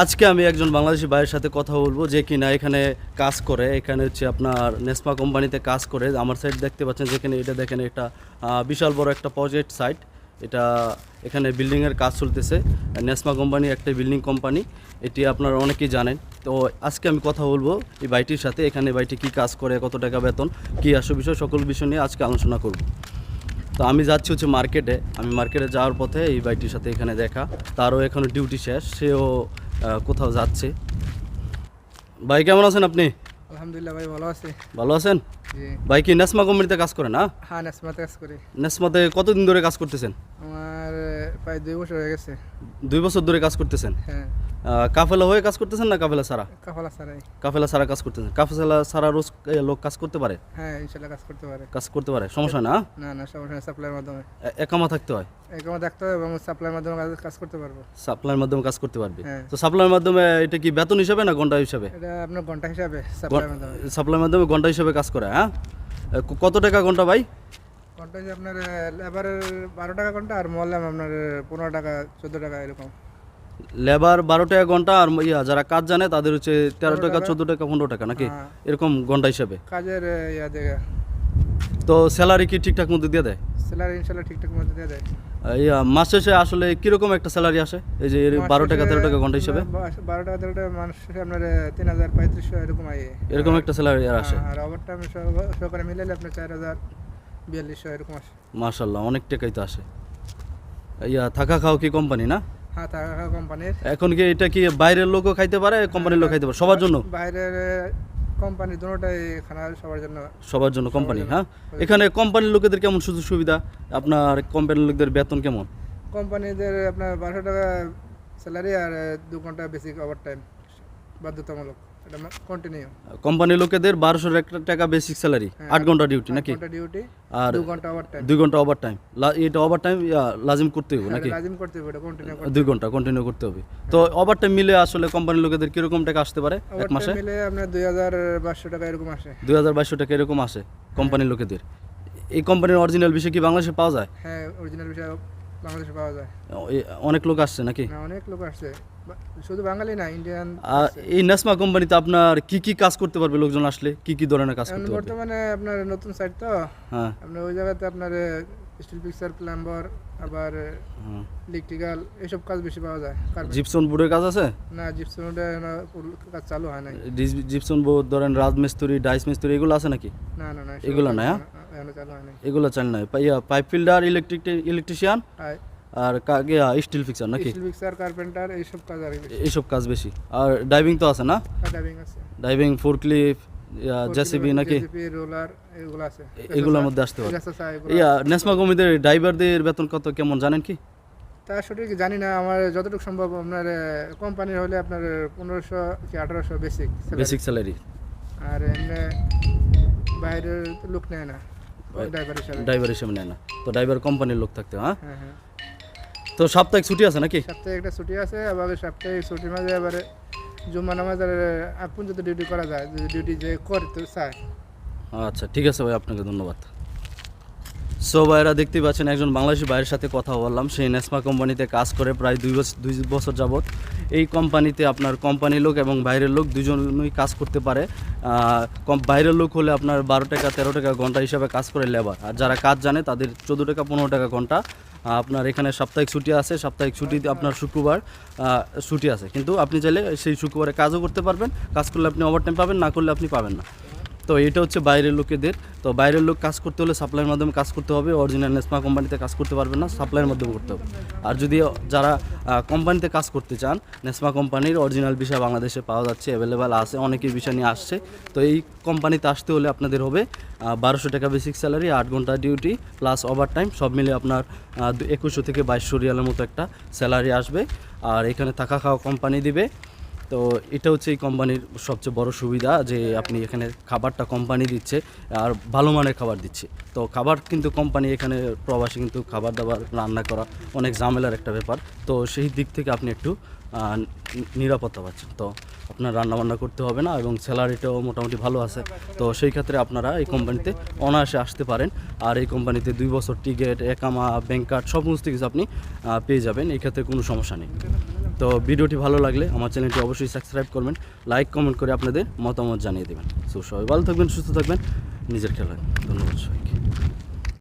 আজকে আমি একজন বাংলাদেশি ভাইয়ের সাথে কথা বলব যে কিনা এখানে কাজ করে, এখানে হচ্ছে আপনার নেসমা কোম্পানিতে কাজ করে। আমার সাইড দেখতে পাচ্ছেন যেখানে এটা দেখেন এটা বিশাল বড় একটা প্রজেক্ট সাইট এটা এখানে বিল্ডিংয়ের কাজ চলতেছে। নেসমা কোম্পানি একটা বিল্ডিং কোম্পানি এটি আপনারা অনেকেই জানেন। তো আজকে আমি কথা বলব এই বাইটির সাথে, এখানে বাইটি কী কাজ করে, কত টাকা বেতন, কী আসল বিষয়, সকল বিষয় নিয়ে আজকে আলোচনা করব। তো আমি যাচ্ছি হচ্ছে মার্কেটে আমি মার্কেটে যাওয়ার পথে এই বাইটির সাথে এখানে দেখা। তারও এখনও ডিউটি শেষ। সেও কোথাও যাচ্ছে। ভাই কেমন আছেন আপনি? আলহামদুলিল্লাহ ভাই ভালো আছি। ভালো আছেন? জি। ভাই কি নেসমা কোম্পানিতে কাজ করেন না? হ্যাঁ নেসমাতে কাজ করি। নেসমাতে কতদিন ধরে কাজ করতেছেন? আমার প্রায় দুই বছর হয়ে গেছে। দুই বছর ধরে কাজ করতেছেন? হ্যাঁ। কাফেলা হয়ে কাজ করতেছেন না কাফেলা সারা কাফালা সারাই কাফেলা সারা কাজ করতেছেন। কাফেলা সারা রোজ লোক কাজ করতে পারে? হ্যাঁ ইনশাল্লাহ কাজ করতে পারে। কাজ করতে পারে। সমস্যা না? না না সমস্যা নেই সাপ্লাইয়ের মাধ্যমে। একামা থাকতে হয়? এরকম দেখতে হবে এবং সাপ্লাইয়ের মাধ্যমে কাজ- কাজ করতে পারব। সাপ্লাইয়ের মাধ্যমে কাজ করতে পারবে? হ্যাঁ। তো সাপ্লাইয়ের মাধ্যমে এটা কি বেতন হিসাবে না ঘণ্টা হিসাবে? এটা আপনার ঘণ্টা হিসাবে সাপ্লাইয়ের মাধ্যমে। সাপ্লাইয়ের মাধ্যমে ঘণ্টা হিসাবে কাজ করে হ্যাঁ? কত টাকা ঘণ্টা ভাই? ঘণ্টা আপনার লেবারের বারো টাকা ঘণ্টা আর মল্লাম আপনার পনেরো টাকা চোদ্দ টাকা এরকম। লেবার বারো টাকা ঘণ্টা আর ইয়া যারা কাজ জানে তাদের হচ্ছে তেরো টাকা চোদ্দ টাকা পনেরো টাকা নাকি? হ্যাঁ। এরকম ঘণ্টা হিসাবে। কাজের ইয়া দেখে তো স্যালারি কি ঠিকঠাক মতো দিয়ে দেয়? স্যালারি ইনশাল্লাহ ঠিকঠাক মতো দিয়ে দেয়। ইয়া মাস শেষে আসলে কীরকম একটা স্যালারি আসে? এই যে বারো টাকা তেরো টাকা ঘণ্টা হিসাবে? বারো টাকা তেরো টাকা মানুষ আপনার তিন হাজার পঁয়ত্রিশশো এরকম আই এরকম একটা স্যালারি আসে। আর ওভার টাইম সহকারে মিলাইলে আপনার চার হাজার। বিয়াল্লিশশো এরকম আসে। মাশাল্লাহ অনেক টাকাই তো আসে। ইয়া থাকা খাও কি কোম্পানি না? হ্যাঁ টাকা কোম্পানির এখন কি এটা কি বাইরের লোকও খাইতে পারে কোম্পানির লোক খাইতে পারে? সবার জন্য? বাইরের কোম্পানি দুটোটাই খানা সবার জন্য। সবার জন্য কোম্পানি হ্যাঁ? এখানে কোম্পানির লোকেদের কেমন সুযোগ সুবিধা? আপনার কোম্পানির লোকদের বেতন কেমন? কোম্পানিদের আপনার বারোশো টাকা স্যালারি আর দু ঘণ্টা বেসিক ওভার টাইম বাধ্যতামূলক। কোম্পানির লোকেদের বারোশো টাকা বেসিক স্যালারি আট ঘণ্টা ডিউটি নাকি? আর দুই ঘণ্টা ওভার টাইম এটা ওভার টাইম লাজিম করতে হবে নাকি? এটা কন্টিনিউ দুই ঘণ্টা কন্টিনিউ করতে হবে। তো ওভার টাইম মিলে আসলে কোম্পানির লোকেদের কীরকম টাকা আসতে পারে এক মাসে? দুই হাজার বাইশশো টাকা এরকম আসে। দুই হাজার বাইশশো টাকা এরকম আসে কোম্পানির লোকেদের। এই কোম্পানির অরিজিনাল বিষয় কি বাংলাদেশে পাওয়া যায়? হ্যাঁ অরিজিনাল বিষয় বাংলাদেশে পাওয়া যায়। অনেক লোক আসছে নাকি? অনেক লোক আসছে। শুধু বাঙালি না ইন্ডিয়ান এই নেসমা কোম্পানিতে আপনার কি কি কাজ করতে পারবে লোকজন আসলে? কি কি ধরনের কাজ করতে পারবে? বর্তমানে আপনার নতুন সাইট তো। হ্যাঁ। ওই জায়গাতে আপনার স্টিল পিকচার প্লাম্বার আবার। ইলেকট্রিক্যাল এইসব কাজ বেশি পাওয়া যায়। জিপসন বোর্ডের কাজ আছে? না জিপসন কাজ চালু হয় নাই। জিপসন বোর্ড ধরেন রাজমিস্ত্রি ডাইস মিস্ত্রি এগুলো আছে নাকি? না না না এগুলো না, হ্যাঁ? চালু হয় নাই। এগুলো চাল নাই। পাইপ ফিল্ডার ইলেকট্রিক ইলেকট্রিশিয়ান আর স্টিল ফিক্সার নাকি? স্টিল পিকচার কার্পেন্টার এইসব কাজ আর এইসব কাজ বেশি। আর ডাইভিং তো আছে না? ডাইভিং আছে। ডাইভিং ফুরক্লিপ জেসিবি নাকি? রোলার এগুলো আছে। এগুলোর মধ্যে আসতে পারে। ইয়া নেসমা কমিদের ড্রাইভারদের বেতন কত কেমন জানেন কি? তা সঠিক জানি না। আমার যতটুকু সম্ভব আপনার কোম্পানির হলে আপনার পনেরোশো কি আঠারোশো বেসিক বেসিক স্যালারি আর এমনি বাইরের লোক নেয় না। ড্রাইভার হিসাবে নেয় না। তো ড্রাইভার কোম্পানির লোক থাকতে হ্যাঁ? হ্যাঁ হ্যাঁ। তো সাপ্তাহিক ছুটি আছে নাকি? সপ্তাহে একটা ছুটি আছে আবার সাপ্তাহিক ছুটির মাঝে এবারে জুম্মা নামাজের আগ পর্যন্ত ডিউটি করা যায় যদি ডিউটি যে করতে চায় আচ্ছা ঠিক আছে ভাই আপনাকে ধন্যবাদ। সো ভাইরা দেখতে পাচ্ছেন একজন বাংলাদেশি ভাইয়ের সাথে কথা বললাম। সেই নেসমা কোম্পানিতে কাজ করে প্রায় দুই বছর দুই বছর যাবৎ। এই কোম্পানিতে আপনার কোম্পানির লোক এবং বাইরের লোক দুজনই কাজ করতে পারে। বাইরের লোক হলে আপনার বারো টাকা, তেরো টাকা ঘণ্টা হিসাবে কাজ করে লেবার আর যারা কাজ জানে, তাদের চোদ্দ টাকা, পনেরো টাকা ঘণ্টা। আপনার এখানে সাপ্তাহিক ছুটি আছে, সাপ্তাহিক ছুটিতে আপনার শুক্রবার ছুটি আছে। কিন্তু আপনি চাইলে সেই শুক্রবারে কাজও করতে পারবেন, কাজ করলে আপনি ওভারটাইম পাবেন, না করলে আপনি পাবেন না। তো এটা হচ্ছে বাইরের লোকেদের। তো বাইরের লোক কাজ করতে হলে সাপ্লাইয়ের মাধ্যমে কাজ করতে হবে অরিজিনাল নেসমা কোম্পানিতে কাজ করতে পারবে না সাপ্লাইয়ের মাধ্যমে করতে হবে। আর যদি যারা কোম্পানিতে কাজ করতে চান নেসমা কোম্পানির অরিজিনাল বিষয় বাংলাদেশে পাওয়া যাচ্ছে অ্যাভেলেবেল আছে অনেকেই বিষয় নিয়ে আসছে। তো এই কোম্পানিতে আসতে হলে আপনাদের হবে বারোশো টাকা বেসিক স্যালারি আট ঘণ্টা ডিউটি প্লাস ওভার টাইম সব মিলে আপনার একুশশো থেকে বাইশশো রিয়ালের মতো একটা স্যালারি আসবে। আর এখানে থাকা খাওয়া কোম্পানি দিবে। তো এটা হচ্ছে এই কোম্পানির সবচেয়ে বড় সুবিধা যে আপনি এখানে খাবারটা কোম্পানি দিচ্ছে আর ভালো মানের খাবার দিচ্ছে। তো খাবার কিন্তু কোম্পানি এখানে প্রবাসী কিন্তু খাবার দাবার, রান্না করা অনেক ঝামেলার একটা ব্যাপার। তো সেই দিক থেকে আপনি একটু নিরাপত্তা পাচ্ছেন। তো আপনার রান্না বান্না করতে হবে না এবং স্যালারিটাও মোটামুটি ভালো আছে। তো সেই ক্ষেত্রে আপনারা এই কোম্পানিতে অনায়াসে আসতে পারেন। আর এই কোম্পানিতে দুই বছর টিকিট, একামা, ব্যাংক কার্ড, সমস্ত কিছু আপনি পেয়ে যাবেন। এই ক্ষেত্রে কোনো সমস্যা নেই। তো ভিডিওটি ভালো লাগলে আমার চ্যানেলটি অবশ্যই সাবস্ক্রাইব করবেন, লাইক, কমেন্ট করে আপনাদের মতামত জানিয়ে দেবেন। সো সবাই ভালো থাকবেন, সুস্থ থাকবেন, নিজের খেলায় ধন্যবাদ সবাইকে।